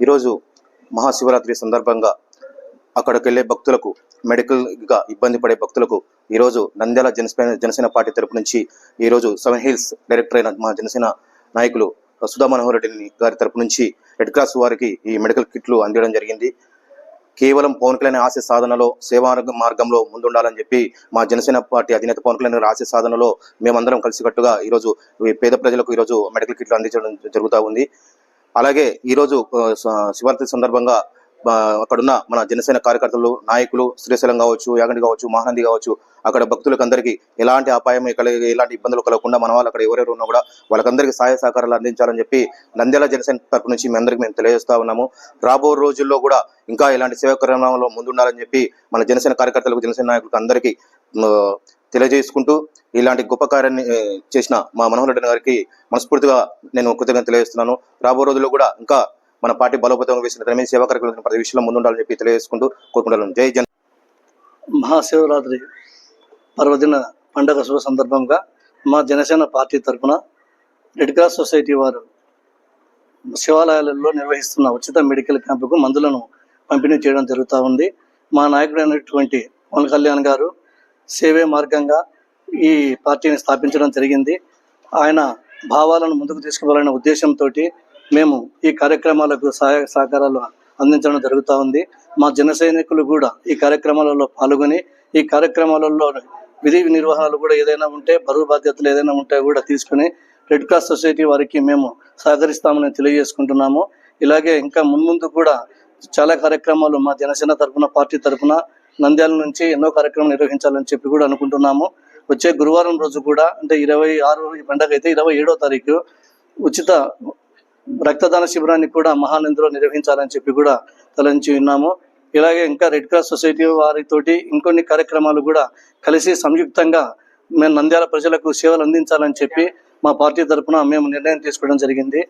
ఈరోజు మహాశివరాత్రి సందర్భంగా అక్కడికి వెళ్ళే భక్తులకు మెడికల్గా ఇబ్బంది పడే భక్తులకు ఈరోజు నంద్యాల జనసేన జనసేన పార్టీ తరపు నుంచి ఈరోజు సెవెన్ హిల్స్ డైరెక్టర్ అయిన మా జనసేన నాయకులు సుధా మనోహర్ రెడ్డి గారి తరపు నుంచి రెడ్ క్రాస్ వారికి ఈ మెడికల్ కిట్లు అందించడం జరిగింది. కేవలం పవన్ కళ్యాణ్ ఆశయ సాధనలో సేవా మార్గంలో ముందుండాలని చెప్పి మా జనసేన పార్టీ అధినేత పవన్ కళ్యాణ్ గారి ఆశయ సాధనలో మేమందరం కలిసికట్టుగా ఈరోజు పేద ప్రజలకు ఈరోజు మెడికల్ కిట్లు అందించడం జరుగుతూ ఉంది. అలాగే ఈరోజు శివరాత్రి సందర్భంగా అక్కడున్న మన జనసేన కార్యకర్తలు నాయకులు శ్రీశైలం కావచ్చు యాగంటి కావచ్చు మహానంది కావచ్చు అక్కడ భక్తులకు అందరికీ ఎలాంటి అపాయం కలిగి ఎలాంటి ఇబ్బందులు కలగకుండా మన వాళ్ళు అక్కడ ఎవరెవరు ఉన్నా కూడా వాళ్ళకందరికీ సహాయ సహకారాలు అందించాలని చెప్పి నంద్యాల జనసేన తరపు నుంచి మీ అందరికీ మేము తెలియజేస్తా ఉన్నాము. రాబో రోజుల్లో కూడా ఇంకా ఇలాంటి సేవ కార్యక్రమంలో ముందుండాలని చెప్పి మన జనసేన కార్యకర్తలకు జనసేన నాయకులకు అందరికీ తెలియజేసుకుంటూ ఇలాంటి గొప్ప కార్యాన్ని చేసిన మా మనోహర్ రెడ్డి గారికి మనస్ఫూర్తిగా నేను కృతజ్ఞత తెలియజేస్తున్నాను. రాబో రోజుల్లో కూడా ఇంకా మన పార్టీ బలోపేతంగా వేసిన తన మీద సేవా కార్యక్రమం ప్రతి విషయంలో ముందుండాలని చెప్పి తెలియజేసుకుంటూ కోరుకుంటాను జై జన్ మహాశివరాత్రి పర్వదిన పండగ శుభ సందర్భంగా మా జనసేన పార్టీ తరఫున రెడ్ క్రాస్ సొసైటీ వారు శివాలయాలలో నిర్వహిస్తున్న ఉచిత మెడికల్ క్యాంపుకు మందులను పంపిణీ చేయడం జరుగుతూ ఉంది. మా నాయకుడైనటువంటి పవన్ కళ్యాణ్ గారు సేవే మార్గంగా ఈ పార్టీని స్థాపించడం జరిగింది. ఆయన భావాలను ముందుకు తీసుకుపోవాలనే ఉద్దేశంతో మేము ఈ కార్యక్రమాలకు సహాయ సహకారాలు అందించడం జరుగుతూ ఉంది. మా జన సైనికులు కూడా ఈ కార్యక్రమాలలో పాల్గొని ఈ కార్యక్రమాలలో విధి నిర్వహణలు కూడా ఏదైనా ఉంటే బరువు బాధ్యతలు ఏదైనా ఉంటే కూడా తీసుకుని రెడ్ క్రాస్ సొసైటీ వారికి మేము సహకరిస్తామని తెలియజేసుకుంటున్నాము. ఇలాగే ఇంకా మున్ముందు కూడా చాలా కార్యక్రమాలు మా జనసేన తరఫున పార్టీ తరఫున నంద్యాల నుంచి ఎన్నో కార్యక్రమాలు నిర్వహించాలని చెప్పి కూడా అనుకుంటున్నాము. వచ్చే గురువారం రోజు కూడా అంటే ఇరవై ఆరు పండగ అయితే ఇరవై ఏడో తారీఖు ఉచిత రక్తదాన శిబిరాన్ని కూడా మహానందిలో నిర్వహించాలని చెప్పి కూడా తలంచి ఉన్నాము. ఇలాగే ఇంకా రెడ్ క్రాస్ సొసైటీ వారితోటి ఇంకొన్ని కార్యక్రమాలు కూడా కలిసి సంయుక్తంగా మేము నంద్యాల ప్రజలకు సేవలు అందించాలని చెప్పి మా పార్టీ తరపున మేము నిర్ణయం తీసుకోవడం జరిగింది.